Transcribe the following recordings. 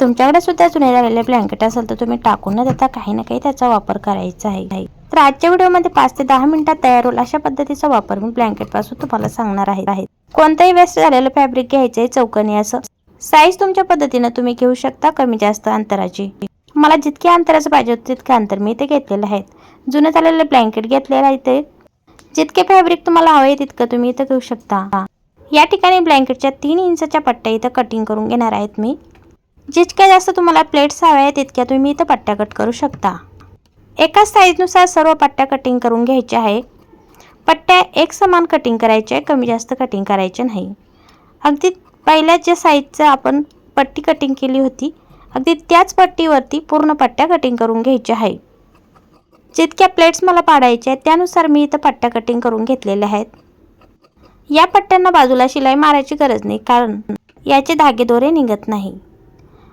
तुमच्याकडे सुद्धा जुने झालेले ब्लँकेट असेल तर तुम्ही टाकून न देता काही ना काही त्याचा वापर करायचा आहे. तर आजच्या व्हिडिओमध्ये पाच ते दहा मिनिटात तयार होईल अशा पद्धतीचा वापर मी ब्लँकेटपासून तुम्हाला सांगणार आहे. कोणतंही वेस्ट झालेलं फॅब्रिक घ्यायचं आहे चौकनी असं. साईज तुमच्या पद्धतीनं तुम्ही घेऊ शकता कमी जास्त अंतराची. मला जितक्या अंतराचं पाहिजे होतं तितकं अंतर मी इथे घेतलेलं आहे. जुनं झालेलं ब्लँकेट घेतलेलं आहे ते जितके फॅब्रिक तुम्हाला हवे तितकं तुम्ही इथं घेऊ शकता. या ठिकाणी ब्लँकेटच्या तीन इंचच्या पट्ट्या इथं कटिंग करून घेणार आहेत मी. जितक्या जास्त तुम्हाला प्लेट्स हव्या आहेत तितक्या तुम्ही इथं पट्ट्या कट करू शकता. एकाच साईजनुसार सर्व पट्ट्या कटिंग करून घ्यायच्या आहे पट्ट्या एक समान कटिंग करायच्या आहे कमी जास्त कटिंग करायचे नाही. अगदी पहिल्या ज्या साईजचं आपण पट्टी कटिंग केली होती. अगदी त्याच पट्टीवरती पूर्ण पट्ट्या कटिंग करून घ्यायच्या आहे. जितक्या प्लेट्स मला पाडायच्या आहेत त्यानुसार मी इथं पट्ट्या कटिंग करून घेतलेल्या आहेत. या पट्ट्यांना बाजूला शिलाई मारायची गरज नाही कारण याचे धागे दोरे निघत नाही.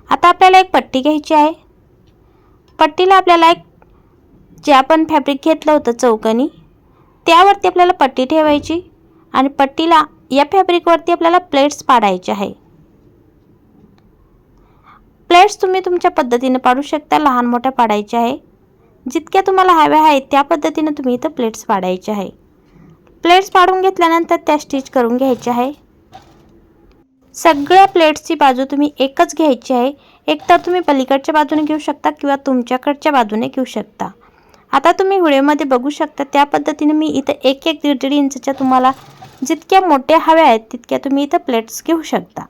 आता आपल्याला एक पट्टी घ्यायची आहे. पट्टीला आपल्याला एक जे आपण फॅब्रिक घेतलं होतं चौकनी त्यावरती आपल्याला पट्टी ठेवायची आणि पट्टीला या फॅब्रिकवरती आपल्याला प्लेट्स पाडायचे आहे. प्लेट्स तुम्ही तुमच्या पद्धतीने पाडू शकता लहान मोठ्या पाडायच्या आहे. जितक्या तुम्हाला हव्या आहेत त्या पद्धतीने तुम्ही इथं प्लेट्स पाडायचे आहे. प्लेट्स पाडून घेतल्यानंतर त्या स्टिच करून घ्यायच्या आहे. सगळ्या प्लेट्सची बाजू तुम्ही एकच घ्यायची आहे. एक तर तुम्ही पलीकडच्या बाजूने घेऊ शकता किंवा तुमच्याकडच्या बाजूने घेऊ शकता. आता तुम्ही व्हिडिओमध्ये बघू शकता त्या पद्धतीने मी इथं एक एक दीड दीड इंचच्या तुम्हाला जितक्या मोठ्या हव्या आहेत तितक्या तुम्ही इथं प्लेट्स घेऊ शकता.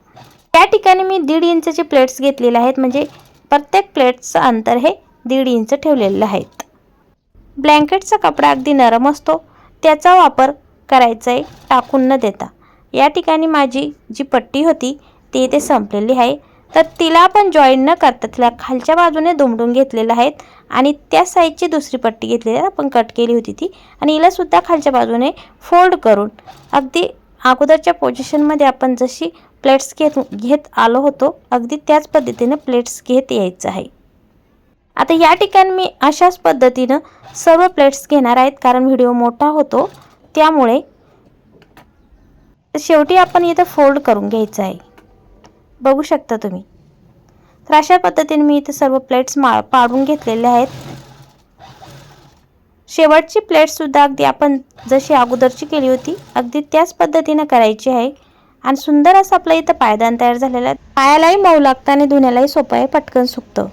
त्या ठिकाणी मी दीड इंचचे प्लेट्स घेतलेले आहेत म्हणजे प्रत्येक प्लेट्सचं अंतर हे दीड इंच ठेवलेलं आहेत. ब्लँकेटचा कपडा अगदी नरम असतो त्याचा वापर करायचा आहे टाकून न देता. या ठिकाणी माझी जी पट्टी होती ती इथे संपलेली आहे. तर तिला आपण जॉईन न करता तिला खालच्या बाजूने दुमडून घेतलेलं आहेत आणि त्या साईजची दुसरी पट्टी घेतलेली आहे. आपण कट केली होती ती. आणि हिलासुद्धा खालच्या बाजूने फोल्ड करून अगदी अगोदरच्या पोझिशनमध्ये आपण जशी प्लेट्स घेत घेत आलो होतो अगदी त्याच पद्धतीने प्लेट्स घेत यायचं आहे. आता या ठिकाणी मी अशाच पद्धतीनं सर्व प्लेट्स घेणार आहेत कारण व्हिडिओ मोठा होतो. त्यामुळे तर शेवटी आपण इथं फोल्ड करून घ्यायचं आहे. बघू शकता तुम्ही. तर अशा पद्धतीने मी इथे सर्व प्लेट्स मा पाडून घेतलेल्या आहेत. शेवटची प्लेटसुद्धा अगदी आपण जशी अगोदरची केली होती अगदी त्याच पद्धतीनं करायची आहे. आणि सुंदर असं आपलं इथं पायदान तयार झालेलं आहे. पायालाही मऊ लागतं आणि धुण्यालाही सोपं आहे पटकन सुकतं.